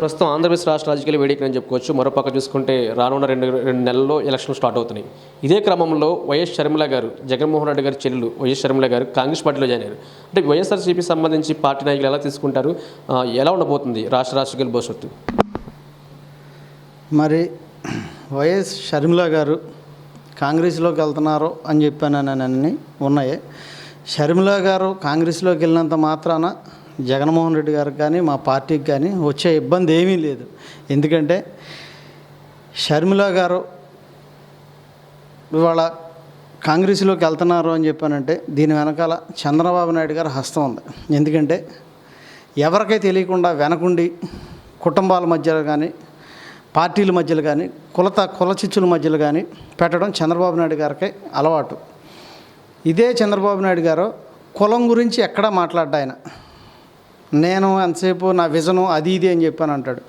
ప్రస్తుతం ఆంధ్రప్రదేశ్ రాష్ట్ర రాజకీయాలు వేడికని చెప్పుకోవచ్చు. మరోపక్క చూసుకుంటే రానున్న రెండు రెండు నెలల్లో ఎలక్షన్లు స్టార్ట్ అవుతున్నాయి. ఇదే క్రమంలో వైఎస్ షర్మిల గారు జగన్మోహన్ రెడ్డి గారి చెల్లెలు వైఎస్ షర్మిల గారు కాంగ్రెస్ పార్టీలో జాయిన్ అయ్యారు. అంటే వైఎస్ఆర్సీపీ సంబంధించి పార్టీ నాయకులు ఎలా తీసుకుంటారు? ఎలా ఉండబోతుంది రాష్ట్ర రాజకీయాల భవిష్యత్తు? మరి వైఎస్ షర్మిల గారు కాంగ్రెస్లోకి వెళ్తున్నారు అని చెప్పానని ఉన్నాయి. షర్మిల గారు కాంగ్రెస్లోకి వెళ్ళినంత మాత్రాన జగన్మోహన్ రెడ్డి గారికి కానీ మా పార్టీకి కానీ వచ్చే ఇబ్బంది ఏమీ లేదు. ఎందుకంటే షర్మిల గారు ఇవాళ కాంగ్రెస్లోకి వెళ్తున్నారు అని చెప్పానంటే దీని వెనకాల చంద్రబాబు నాయుడు గారి హస్తం ఉంది. ఎందుకంటే ఎవరికై తెలియకుండా వెనకుండి కుటుంబాల మధ్యలో కానీ పార్టీల మధ్యలో కానీ కులత కుల చిచ్చుల మధ్యలో కానీ పెట్టడం చంద్రబాబు నాయుడు గారికి అలవాటు. ఇదే చంద్రబాబు నాయుడు గారు కులం గురించి ఎక్కడా మాట్లాడ్డాయన నేను ఎంతసేపు నా విజను అది ఇది అని చెప్పాను అంటాడు.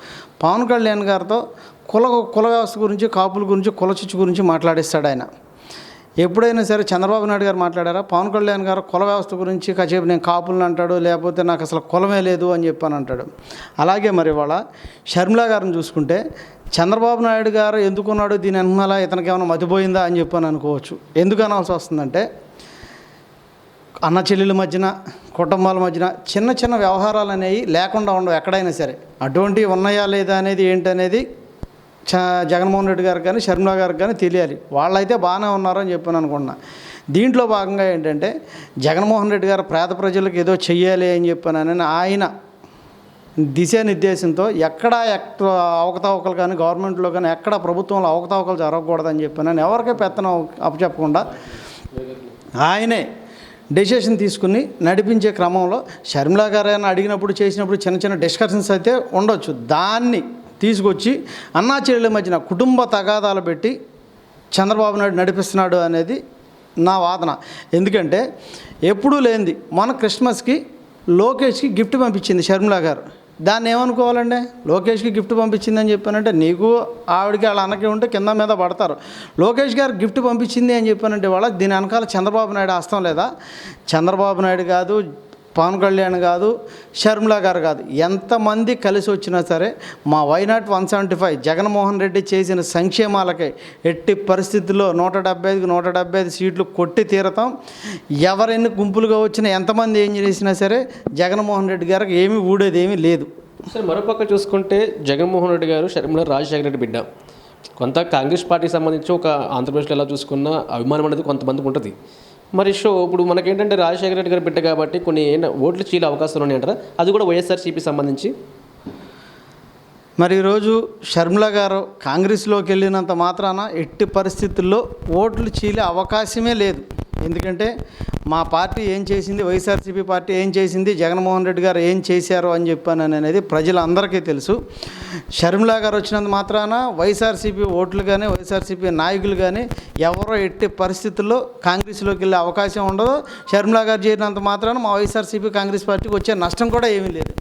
పవన్ కళ్యాణ్ గారితో కుల కుల వ్యవస్థ గురించి కాపుల గురించి కుల చిచ్చు గురించి మాట్లాడేస్తాడు ఆయన. ఎప్పుడైనా సరే చంద్రబాబు నాయుడు గారు మాట్లాడారా? పవన్ కళ్యాణ్ గారు కుల వ్యవస్థ గురించి కాసేపు నేను కాపులను అంటాడు లేకపోతే నాకు అసలు కులమే లేదు అని చెప్పాను అంటాడు. అలాగే మరి ఇవాళ షర్మిలా గారిని చూసుకుంటే చంద్రబాబు నాయుడు గారు ఎందుకున్నాడు? దీని వెనకాల ఇతనికి ఏమైనా మతిపోయిందా అని చెప్పాను అనుకోవచ్చు. ఎందుకు అనాల్సి వస్తుందంటే అన్న చెల్లెల మధ్యన కుటుంబాల మధ్యన చిన్న చిన్న వ్యవహారాలు అనేవి లేకుండా ఉండవు ఎక్కడైనా సరే. అటువంటివి ఉన్నాయా లేదా అనేది ఏంటనేది చ జగన్మోహన్ రెడ్డి గారికి కానీ షర్మిల గారికి కానీ తెలియాలి. వాళ్ళైతే బాగానే ఉన్నారని చెప్పాను అనుకున్నా దీంట్లో భాగంగా ఏంటంటే జగన్మోహన్ రెడ్డి గారు పేద ప్రజలకు ఏదో చెయ్యాలి అని చెప్పానని ఆయన దిశానిర్దేశంతో ఎక్కడ ఎక్కడ అవకతవకలు కానీ గవర్నమెంట్లో కానీ ఎక్కడ ప్రభుత్వంలో అవకతవకలు జరగకూడదని చెప్పానని ఎవరికీ పెత్తనం అప్పచెప్పకుండా ఆయనే డెసిషన్ తీసుకుని నడిపించే క్రమంలో షర్మిలా గారు ఏమైనా అడిగినప్పుడు చేసినప్పుడు చిన్న చిన్న డిస్కషన్స్ అయితే ఉండొచ్చు. దాన్ని తీసుకొచ్చి అన్నా చెల్లెల మధ్యన కుటుంబ తగాదాలు పెట్టి చంద్రబాబు నాయుడు నడిపిస్తున్నాడు అనేది నా వాదన. ఎందుకంటే ఎప్పుడూ లేనిది మన క్రిస్మస్కి లోకేష్కి గిఫ్ట్ పంపించింది షర్మిలా గారు. దాన్ని ఏమనుకోవాలండి? లోకేష్కి గిఫ్ట్ పంపించిందని చెప్పానంటే నీకు ఆవిడకి వాళ్ళ అన్నకి ఉంటే కింద మీద పడతారు. లోకేష్ గారు గిఫ్ట్ పంపించింది అని చెప్పానంటే వాళ్ళ దీని వెనకాల చంద్రబాబు నాయుడు హస్తం లేదా? చంద్రబాబు నాయుడు కాదు పవన్ కళ్యాణ్ కాదు షర్మిల గారు కాదు. ఎంతమంది కలిసి వచ్చినా సరే మా why not one seventy five Jaganmohan Reddy చేసిన సంక్షేమాలకే ఎట్టి పరిస్థితుల్లో నూట డెబ్బై ఐదుకి నూట డెబ్బై ఐదు సీట్లు కొట్టి తీరతాం. ఎవరెన్ని గుంపులుగా వచ్చినా ఎంతమంది ఏం చేసినా సరే జగన్మోహన్ రెడ్డి గారికి ఏమీ ఊడేది ఏమీ లేదు. సరే మరోపక్క చూసుకుంటే జగన్మోహన్ రెడ్డి గారు షర్మిల రాజశేఖర రెడ్డి బిడ్డ. కొంత కాంగ్రెస్ పార్టీకి సంబంధించి ఒక ఆంధ్రప్రదేశ్లో ఎలా చూసుకున్న అభిమానం అనేది కొంతమందికి ఉంటుంది. మరి షో ఇప్పుడు మనకేంటంటే రాజశేఖర రెడ్డి గారి బిడ్డ కాబట్టి కొన్ని ఓట్లు చీలే అవకాశాలు ఉన్నాయంటారా? అది కూడా వైఎస్ఆర్సీపీ సంబంధించి. మరి ఈరోజు షర్మిల గారు కాంగ్రెస్లోకి వెళ్ళినంత మాత్రాన ఎట్టి పరిస్థితుల్లో ఓట్లు చీలే అవకాశమే లేదు. ఎందుకంటే మా పార్టీ ఏం చేసింది? వైఎస్ఆర్సీపీ పార్టీ ఏం చేసింది? జగన్మోహన్ రెడ్డి గారు ఏం చేశారు అని చెప్పాను అనేది ప్రజలందరికీ తెలుసు. షర్మిలా గారు వచ్చినంత మాత్రాన వైఎస్ఆర్సీపీ ఓట్లు కానీ వైఎస్ఆర్సీపీ నాయకులు కానీ ఎవరో ఎట్టి పరిస్థితుల్లో కాంగ్రెస్లోకి వెళ్ళే అవకాశం ఉండదు. షర్మిలా గారు చేరినంత మాత్రాన మా వైఎస్ఆర్సీపీ కాంగ్రెస్ పార్టీకి వచ్చే నష్టం కూడా ఏమీ లేదు.